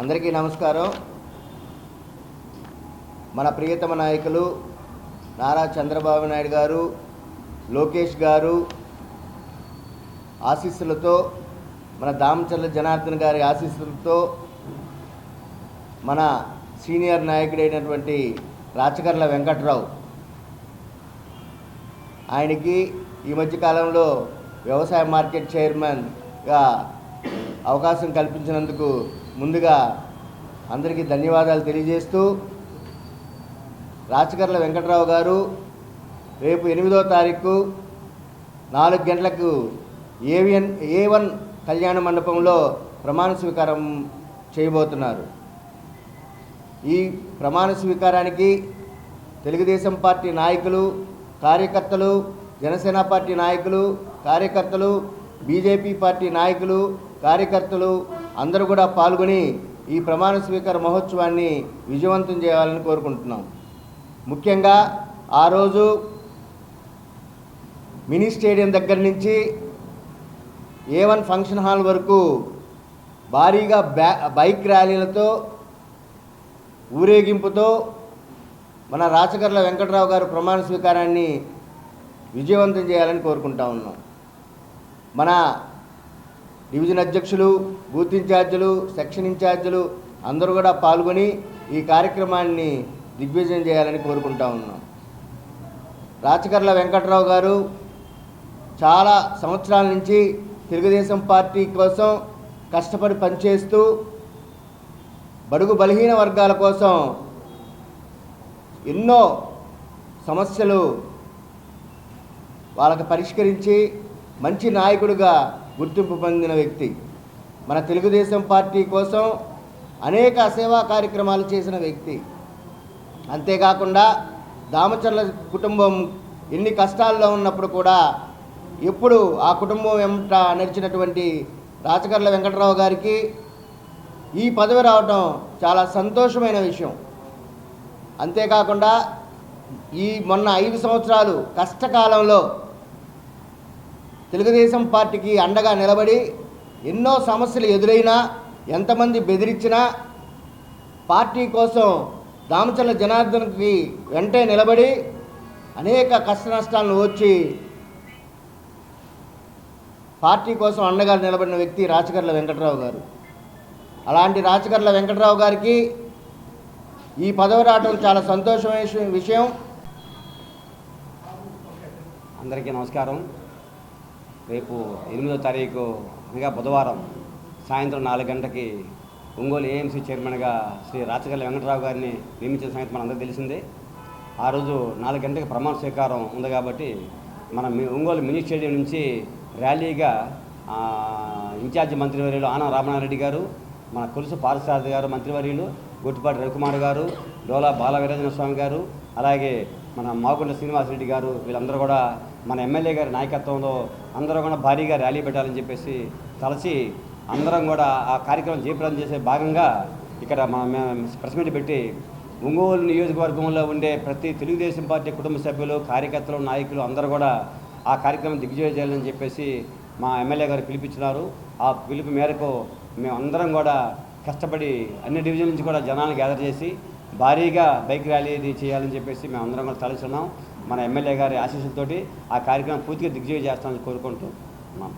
అందరికీ నమస్కారం. మన ప్రియతమ నాయకులు నారా చంద్రబాబు నాయుడు గారు లోకేష్ గారు ఆశీస్సులతో మన దామచర్ల జనార్దన్ గారి ఆశీస్సులతో మన సీనియర్ నాయకుడైనటువంటి రాచకర్ల వెంకట్రావు ఆయనకి ఈ మధ్యకాలంలో వ్యవసాయ మార్కెట్ చైర్మన్గా అవకాశం కల్పించినందుకు ముందుగా అందరికీ ధన్యవాదాలు తెలియజేస్తూ రాచకర్ల వెంకట్రావు గారు రేపు ఎనిమిదో తారీఖు నాలుగు గంటలకు ఏవిఎన్ ఏ వన్ కళ్యాణ మండపంలో ప్రమాణ స్వీకారం చేయబోతున్నారు. ఈ ప్రమాణ స్వీకారానికి తెలుగుదేశం పార్టీ నాయకులు కార్యకర్తలు జనసేన పార్టీ నాయకులు కార్యకర్తలు బీజేపీ పార్టీ నాయకులు కార్యకర్తలు అందరూ కూడా పాల్గొని ఈ ప్రమాణ స్వీకార మహోత్సవాన్ని విజయవంతం చేయాలని కోరుకుంటున్నాం. ముఖ్యంగా ఆ రోజు మినీ స్టేడియం దగ్గర నుంచి ఏ వన్ ఫంక్షన్ హాల్ వరకు భారీగా బ్యా బైక్ ర్యాలీలతో ఊరేగింపుతో మన రాచకర్ల వెంకటరావు గారు ప్రమాణ స్వీకారాన్ని విజయవంతం చేయాలని కోరుకుంటా ఉన్నాం. మన డివిజన్ అధ్యక్షులు బూత్ ఇన్ఛార్జీలు సెక్షన్ ఇన్ఛార్జీలు అందరూ కూడా పాల్గొని ఈ కార్యక్రమాన్ని దిగ్విజయం చేయాలని కోరుకుంటా ఉన్నాం. రాచకర్ల వెంకట్రావు గారు చాలా సంవత్సరాల నుంచి తెలుగుదేశం పార్టీ కోసం కష్టపడి పనిచేస్తూ బడుగు బలహీన వర్గాల కోసం ఎన్నో సమస్యలు వాళ్ళకి పరిష్కరించి మంచి నాయకుడిగా గుర్తింపు పొందిన వ్యక్తి. మన తెలుగుదేశం పార్టీ కోసం అనేక సేవా కార్యక్రమాలు చేసిన వ్యక్తి. అంతేకాకుండా దామచర్ల కుటుంబం ఎన్ని కష్టాల్లో ఉన్నప్పుడు కూడా ఎప్పుడు ఆ కుటుంబం వెంట నడిచినటువంటి రాచకర్ల వెంకటరావు గారికి ఈ పదవి రావటం చాలా సంతోషమైన విషయం. అంతేకాకుండా ఈ మొన్న ఐదు సంవత్సరాలు కష్టకాలంలో తెలుగుదేశం పార్టీకి అండగా నిలబడి ఎన్నో సమస్యలు ఎదురైనా ఎంతమంది బెదిరించినా పార్టీ కోసం దామచర్ల జనార్దన్కి వెంటే నిలబడి అనేక కష్ట నష్టాలను వచ్చి పార్టీ కోసం అండగా నిలబడిన వ్యక్తి రాచకర్ల వెంకట్రావు గారు. అలాంటి రాచకర్ల వెంకట్రావు గారికి ఈ పదవి రావడం చాలా సంతోషమైన విషయం. అందరికీ నమస్కారం. రేపు ఎనిమిదో తారీఖు అనగా బుధవారం సాయంత్రం నాలుగు గంటకి ఒంగోలు ఏఎంసీ చైర్మన్గా శ్రీ రాచగల్లి వెంకటరావు గారిని నియమించిన సంగతి మనందరికీ తెలిసిందే. ఆ రోజు నాలుగు గంటలకు ప్రమాణ స్వీకారం ఉంది కాబట్టి మన మీ ఒంగోలు మినీ స్టేడియం నుంచి ర్యాలీగా ఇన్ఛార్జ్ మంత్రివర్యులు ఆనం రామనారెడ్డి గారు మన కొలుసు పారసారథి గారు మంత్రివర్యులు గొట్టిపాటి రవికుమార్ గారు డోలా బాల వీరేంద్ర స్వామి గారు అలాగే మన మాగుంట శ్రీనివాసరెడ్డి గారు వీళ్ళందరూ కూడా మన ఎమ్మెల్యే గారి నాయకత్వంలో అందరూ కూడా భారీగా ర్యాలీ పెట్టాలని చెప్పేసి తలచి అందరం కూడా ఆ కార్యక్రమం జయప్రదం చేసే భాగంగా ఇక్కడ మన ప్రెస్ మీట్ పెట్టి ఒంగోలు నియోజకవర్గంలో ఉండే ప్రతి తెలుగుదేశం పార్టీ కుటుంబ సభ్యులు కార్యకర్తలు నాయకులు అందరూ కూడా ఆ కార్యక్రమం దిగ్విజయం చేయాలని చెప్పేసి మా ఎమ్మెల్యే గారు పిలిపించినారు. ఆ పిలుపు మేరకు మేమందరం కూడా కష్టపడి అన్ని డివిజన్ నుంచి కూడా జనాలను గ్యాదర్ చేసి భారీగా బైక్ ర్యాలీ ఇది చేయాలని చెప్పేసి మేము అందరం కూడా తలుచున్నాం. మన ఎమ్మెల్యే గారి ఆశీస్సులతోటి ఆ కార్యక్రమం పూర్తిగా దిగ్విజయం చేస్తామని కోరుకుంటూ ఉన్నాం.